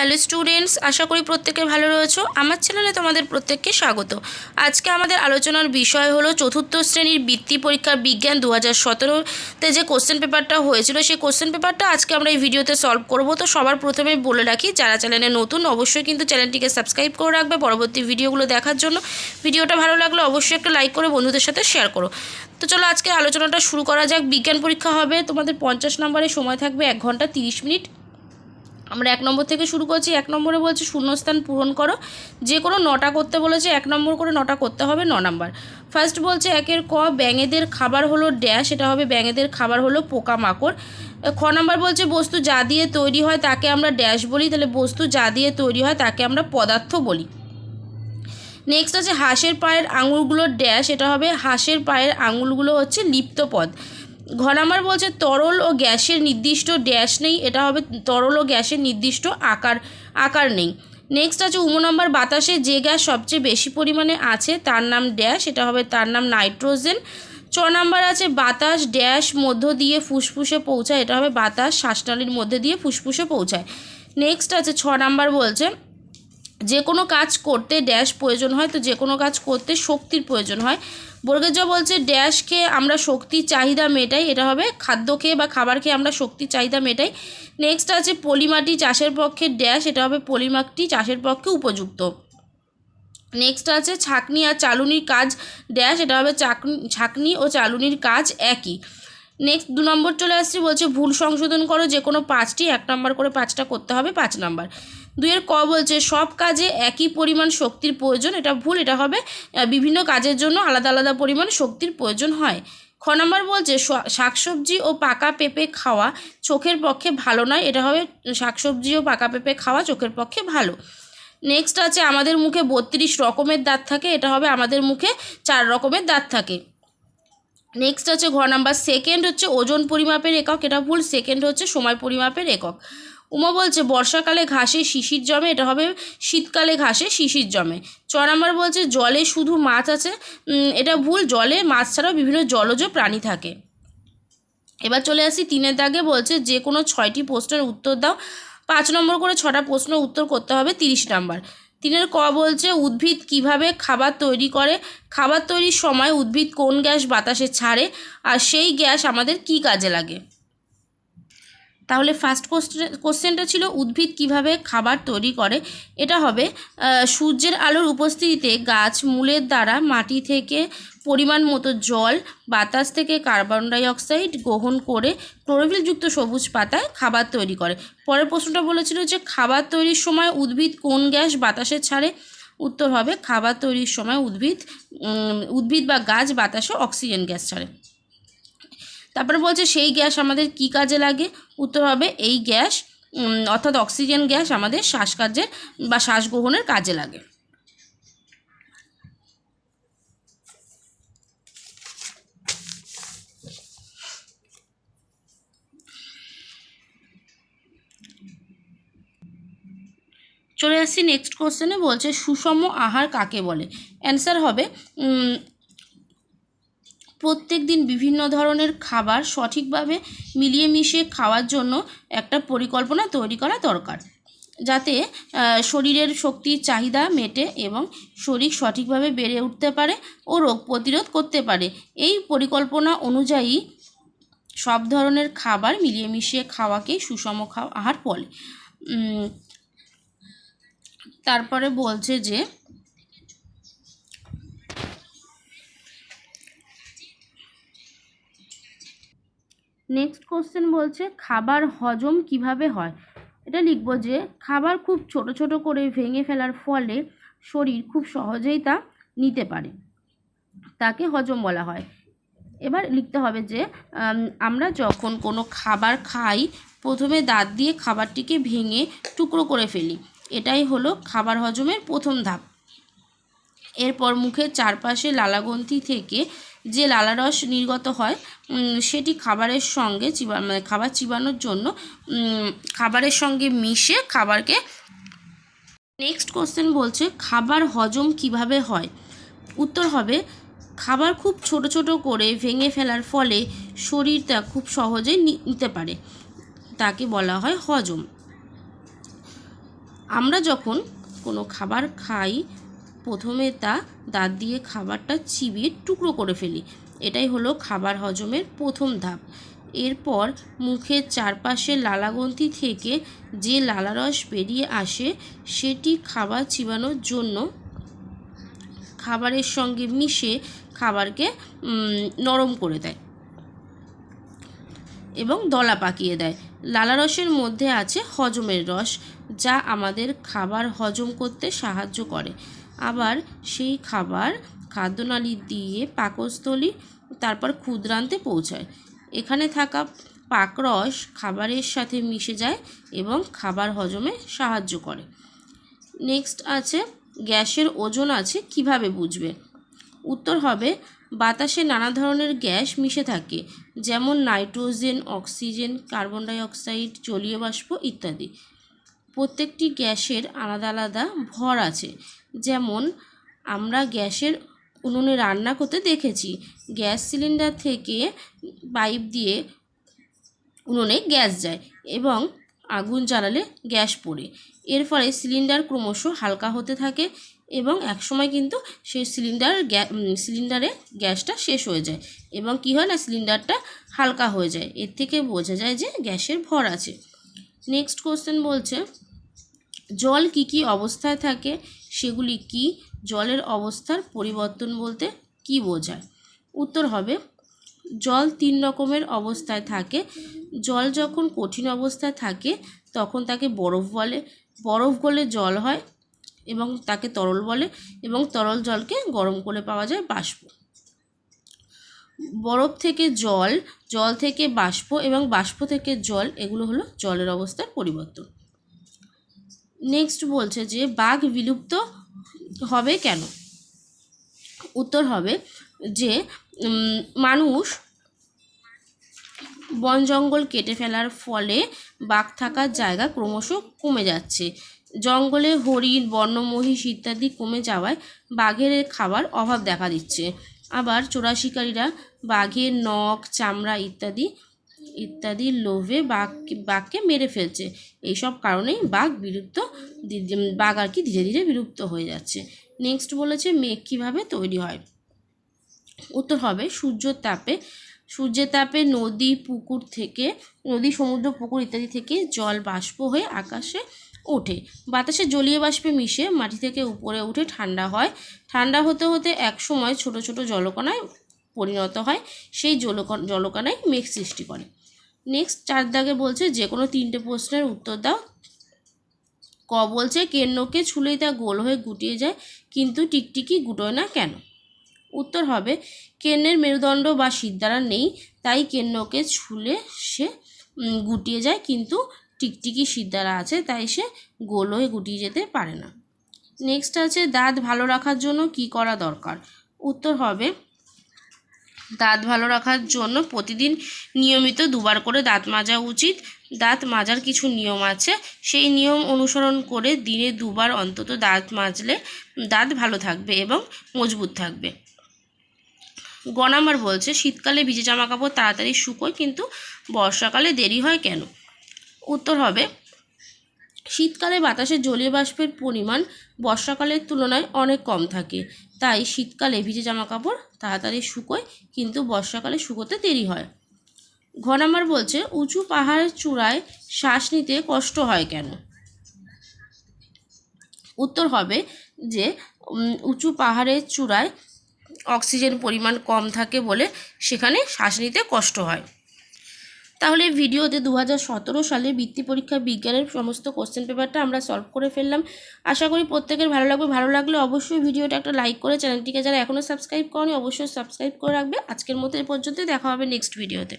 Hello students, আশা করি প্রত্যেকে ভালো রয়েছো। আমার চ্যানেলে তোমাদের প্রত্যেককে স্বাগত। আজকে আমাদের আলোচনার বিষয় হলো চতুর্থ শ্রেণির বৃত্তি পরীক্ষা বিজ্ঞান দু হাজার সতেরোতে যে কোশ্চেন পেপারটা হয়েছিল, সেই কোশ্চেন পেপারটা আজকে আমরা এই ভিডিওতে সলভ করব। তো সবার প্রথমে বলে রাখি, যারা চ্যানেলে নতুন, অবশ্যই কিন্তু চ্যানেলটিকে সাবস্ক্রাইব করে রাখবে পরবর্তী ভিডিওগুলো দেখার জন্য। ভিডিওটা ভালো লাগলে অবশ্যই একটা লাইক করে বন্ধুদের সাথে শেয়ার করো। তো চলো আজকে আলোচনাটা শুরু করা যাক। বিজ্ঞান পরীক্ষা হবে, তোমাদের পঞ্চাশ নম্বরের সময় থাকবে এক ঘণ্টা তিরিশ মিনিট। আমরা এক নম্বর থেকে শুরু করছি, এক নম্বরে বলছে শূন্যস্থান পূরণ করো। যে কোনো নটা করতে বলেছে, এক নম্বর করে নটা করতে হবে, ন নাম্বার। ফার্স্ট বলছে একের ক, ব্যাঙেদের খাবার হলো ড্যাশ, এটা হবে ব্যাঙেদের খাবার হলো পোকামাকড়। খ নম্বর বলছে বস্তু যা দিয়ে তৈরি হয় তাকে আমরা ড্যাশ বলি, তাহলে বস্তু যা দিয়ে তৈরি হয় তাকে আমরা পদার্থ বলি। নেক্সট আছে হাঁসের পায়ের আঙুলগুলো ড্যাশ, এটা হবে হাঁসের পায়ের আঙুলগুলো হচ্ছে লিপ্ত পদ ঘ নাম্বার বলছে, তরল ও গ্যাসের নির্দিষ্ট ড্যাশ নেই, এটা হবে তরল ও গ্যাসের নির্দিষ্ট আকার আকার নেই। নেক্সট আছে উম নম্বর বাতাসে যে গ্যাস সবচেয়ে বেশি পরিমাণে আছে, তার নাম ড্যাশ এটা হবে তার নাম নাইট্রোজেন চ নাম্বার আছে বাতাস ড্যাশ মধ্য দিয়ে ফুসফুসে পৌঁছায়, এটা হবে বাতাস শ্বাসনালীর মধ্যে দিয়ে ফুসফুসে পৌঁছায়। নেক্সট আছে ছ নাম্বার বলছে যে কোনো কাজ করতে ড্যাশ প্রয়োজন হয়, তো যে কোনো কাজ করতে শক্তির প্রয়োজন হয়। বর্গের জ বলছে ড্যাশ খেয়ে আমরা শক্তির চাহিদা মেটাই, এটা হবে খাদ্য খেয়ে বা খাবার খেয়ে আমরা শক্তির চাহিদা মেটাই। নেক্সট আছে, পলিমাটি চাষের পক্ষে ড্যাশ এটা হবে পলিমাটি চাষের পক্ষে উপযুক্ত। নেক্সট আছে, ছাকনি আর চালুনির কাজ ড্যাশ এটা হবে ছাকনি ও চালুনির কাজ একই। নেক্সট দু নম্বর চলে আসছে, বলছে, ভুল সংশোধন করো, যে কোনো পাঁচটি, এক নম্বর করে পাঁচটা করতে হবে, পাঁচ নাম্বার। দুইয়ের ক বলছে, সব কাজে একই পরিমাণ শক্তির প্রয়োজন, এটা ভুল, এটা হবে বিভিন্ন কাজের জন্য আলাদা আলাদা পরিমাণ শক্তির প্রয়োজন হয়। খ নম্বর বলছে শাকসবজি ও পাকা পেঁপে খাওয়া চোখের পক্ষে ভালো নয়, এটা হবে শাকসবজি ও পাকা পেঁপে খাওয়া চোখের পক্ষে ভালো। নেক্সট আছে, আমাদের মুখে বত্রিশ রকমের দাঁত থাকে, এটা হবে আমাদের মুখে চার রকমের দাঁত থাকে। নেক্সট আছে, ঘ নাম্বার, সেকেন্ড হচ্ছে ওজন পরিমাপের একক, এটা ভুল, সেকেন্ড হচ্ছে সময় পরিমাপের একক। উমা বলছে, বর্ষাকালে ঘাসে শিশির জমে, এটা হবে শীতকালে ঘাসে শিশির জমে। চ নাম্বার বলছে, জলে শুধু মাছ আছে। এটা ভুল, জলে মাছ ছাড়াও বিভিন্ন জলজ প্রাণী থাকে। এবার চলে আসি তিনের দাগে, বলছে, যে কোনো ছয়টি প্রশ্নের উত্তর দাও। পাঁচ নম্বর করে ছটা প্রশ্ন উত্তর করতে হবে তিরিশ নাম্বার। তিনের ক বলছে, উদ্ভিদ কীভাবে খাবার তৈরি করে? খাবার তৈরির সময় উদ্ভিদ কোন গ্যাস বাতাসে ছাড়ে? আর সেই গ্যাস আমাদের কি কাজে লাগে? তাহলে ফার্স্ট কোশ্চেন কোশ্চেনটা ছিল উদ্ভিদ কীভাবে খাবার তৈরি করে? এটা হবে সূর্যের আলোর উপস্থিতিতে গাছ মূলের দ্বারা মাটি থেকে পরিমাণ মতো জল, বাতাস থেকে কার্বন ডাই অক্সাইড গ্রহণ করে ক্লোরোফিলযুক্ত সবুজ পাতায় খাবার তৈরি করে। পরের প্রশ্নটা বলেছিল যে খাবার তৈরির সময় উদ্ভিদ কোন গ্যাস বাতাসে ছাড়ে? উত্তর হবে, খাবার তৈরির সময় উদ্ভিদ উদ্ভিদ বা গাছ বাতাসে অক্সিজেন গ্যাস ছাড়ে। তারপরে বলছে, সেই গ্যাস আমাদের কি কাজে লাগে? উত্তর হবে, এই গ্যাস অর্থাৎ অক্সিজেন গ্যাস আমাদের শ্বাসকার্যের বা শ্বাস গ্রহণের কাজে লাগে। চলে আসছি নেক্সট কোশ্চেনে বলছে, সুষম আহার কাকে বলে? অ্যান্সার হবে প্রত্যেক দিন বিভিন্ন ধরনের খাবার সঠিকভাবে মিলিয়ে মিশিয়ে খাওয়ার জন্য একটা পরিকল্পনা তৈরি করা দরকার। যাতে শরীরের শক্তির চাহিদা মেটে এবং শরীর সঠিকভাবে বেড়ে উঠতে পারে ও রোগ প্রতিরোধ করতে পারে। এই পরিকল্পনা অনুযায়ী সব ধরনের খাবার মিলিয়ে মিশিয়ে খাওয়াকেই সুষম খাওয়া আহার বলে। তারপরে বলছে যে নেক্সট কোশ্চেন বলছে, খাবার হজম কীভাবে হয়? এটা লিখব যে, খাবার খুব ছোট ছোট করে ভেঙে ফেলার ফলে শরীর খুব সহজেই তা নিতে পারে। তাকে হজম বলা হয়। এবার লিখতে হবে যে আমরা যখন কোনো খাবার খাই, প্রথমে দাঁত দিয়ে খাবারটিকে ভেঙে টুকরো করে ফেলি। এটাই হলো খাবার হজমের প্রথম ধাপ। এরপর মুখের চারপাশে লালাগ্রন্থি থেকে যে লালারস নির্গত হয় সেটি খাবারের সঙ্গে চিবা মানে খাবার চিবানোর জন্য খাবারের সঙ্গে মিশে খাবারকে নেক্সট কোশ্চেন বলছে, খাবার হজম কীভাবে হয়? উত্তর হবে, খাবার খুব ছোট ছোট করে ভেঙে ফেলার ফলে শরীর তা খুব সহজেই নি- নিতে পারে। তাকে বলা হয় হজম। আমরা যখন কোনো খাবার খাই প্রথমে তা দাঁত দিয়ে খাবারটা চিবিয়ে টুকরো করে ফেলি। এটাই হলো খাবার হজমের প্রথম ধাপ। এরপর মুখের চারপাশে লালাগ্রন্থি থেকে যে লালারস বেরিয়ে আসে, সেটি খাবার চিবানোর জন্য খাবারের সঙ্গে মিশে খাবারকে নরম করে দেয় এবং দলা পাকিয়ে দেয়। লালারসের মধ্যে আছে হজমের রস, যা আমাদের খাবার হজম করতে সাহায্য করে। আবার সেই খাবার খাদ্যনালী দিয়ে পাকস্থলী, তারপর ক্ষুদ্রান্তে পৌঁছায়। এখানে থাকা পাকরস খাবারের সাথে মিশে যায় এবং খাবার হজমে সাহায্য করে। নেক্সট আছে, গ্যাসের ওজন আছে কীভাবে বুঝবে? উত্তর হবে, বাতাসে নানা ধরনের গ্যাস মিশে থাকে, যেমন nitrogen, oxygen, carbon dioxide জলীয় বাষ্প ইত্যাদি। প্রত্যেকটি গ্যাসের আলাদা আলাদা ভর আছে। যেমন, আমরা গ্যাসের উনুনে রান্না করতে দেখেছি। গ্যাস সিলিন্ডার থেকে পাইপ দিয়ে উনুনে গ্যাস যায় এবং আগুন জ্বালালে গ্যাস পড়ে। এর ফলে সিলিন্ডার ক্রমশ হালকা হতে থাকে এবং একসময় কিন্তু সেই সিলিন্ডার সিলিন্ডারে গ্যাসটা শেষ হয়ে যায় এবং কী হয় না, সিলিন্ডারটা হালকা হয়ে যায়। এর থেকে বোঝা যায় যে গ্যাসের ভর আছে। নেক্সট কোশ্চেন বলছে, জল কি কি অবস্থায় থাকে? সেগুলি কি? জলের অবস্থার পরিবর্তন বলতে কি বোঝায়? উত্তর হবে, জল তিন রকমের অবস্থায় থাকে। জল যখন কঠিন অবস্থায় থাকে, তখন তাকে বরফ বলে। বরফ গলে জল হয় এবং তাকে তরল বলে এবং তরল জলকে গরম করে পাওয়া যায় বাষ্প। বরফ থেকে জল জল থেকে বাষ্প এবং বাষ্প থেকে জল, এগুলো হলো জলের অবস্থার পরিবর্তন। নেক্সট বলছে যে, বাঘ বিলুপ্ত হবে কেন? উত্তর হবে যে মানুষ বন জঙ্গল কেটে ফেলার ফলে বাঘ থাকার জায়গা ক্রমশ কমে যাচ্ছে। জঙ্গলে হরিণ বন্য মহিষ ইত্যাদি কমে যাওয়ায় বাঘের খাবার অভাব দেখা দিচ্ছে। আবার চোরা শিকারীরা বাঘের নখ, চামড়া ইত্যাদি ইত্যাদির লোভে বাঘ বাঘকে মেরে ফেলছে। এইসব কারণেই বাঘ বিলুপ্ত বাঘ আর কি ধীরে ধীরে বিলুপ্ত হয়ে যাচ্ছে। নেক্সট বলেছে মেঘ কীভাবে তৈরি হয়? উত্তর হবে সূর্যের তাপে সূর্যের তাপে নদী, পুকুর থেকে, নদী, সমুদ্র, পুকুর ইত্যাদি থেকে জল বাষ্প হয়ে আকাশে ওঠে। বাতাসে জলীয় বাষ্পে মিশে মাটি থেকে উপরে উঠে ঠান্ডা হয়। ঠান্ডা হতে হতে এক সময় ছোট ছোট জলকণায় পরিণত হয়। সেই জলকণ জলকণায় মেঘ সৃষ্টি করে। নেক্সট চার দাগে বলছে যে কোনো তিনটে প্রশ্নের উত্তর দাও। ক বলছে কেন্নকে ছুলেই তা গোল হয়ে গুটিয়ে যায়, কিন্তু টিকটিকি গুটোয় না কেন? উত্তর হবে কেন্নের মেরুদণ্ড বা সিদ্ধারা নেই, তাই কেন্নকে ছুলে সে গুটিয়ে যায়, কিন্তু টিকটিকি সিদ্ধারা আছে, তাই সে গোল হয়ে গুটিয়ে যেতে পারে না। নেক্সট আছে, দাঁত ভালো রাখার জন্য কি করা দরকার? উত্তর হবে দাঁত ভালো রাখার জন্য প্রতিদিন নিয়মিত দুবার করে দাঁত মাজা উচিত। দাঁত মাজার কিছু নিয়ম আছে। সেই নিয়ম অনুসরণ করে দিনে দুবার অন্তত দাঁত মাজলে দাঁত ভালো থাকবে এবং মজবুত থাকবে। গ নাম্বার বলছে, শীতকালে ভিজে জামা কাপড় তাড়াতাড়ি শুকোয়, কিন্তু বর্ষাকালে দেরি হয় কেন? উত্তর হবে, শীতকালে বাতাসে জলীয় বাষ্পের পরিমাণ বর্ষাকালের তুলনায় অনেক কম থাকে। তাই শীতকালে ভিজে জামা কাপড় তাড়াতাড়ি শুকোয়, কিন্তু বর্ষাকালে শুকোতে দেরি হয়। ঘ নাম্বার বলছে, উঁচু পাহাড়ের চূড়ায় শ্বাস নিতে কষ্ট হয় কেন? উত্তর হবে যে উঁচু পাহাড়ের চূড়ায় অক্সিজেন পরিমাণ কম থাকে বলে সেখানে শ্বাস নিতে কষ্ট হয়। তাহলে ভিডিওতে দু হাজার সতেরো সালে বৃত্তি পরীক্ষা বিজ্ঞানের সমস্ত কোশ্চেন পেপারটা আমরা সলভ করে ফেললাম। আশা করি প্রত্যেকের ভালো লাগবে। ভালো লাগলে অবশ্যই ভিডিওটা একটা লাইক করে চ্যানেলটিকে যারা এখনও সাবস্ক্রাইব করেনি, অবশ্যই সাবস্ক্রাইব করে রাখবে। আজকের মতো এ পর্যন্ত দেখা হবে নেক্সট ভিডিওতে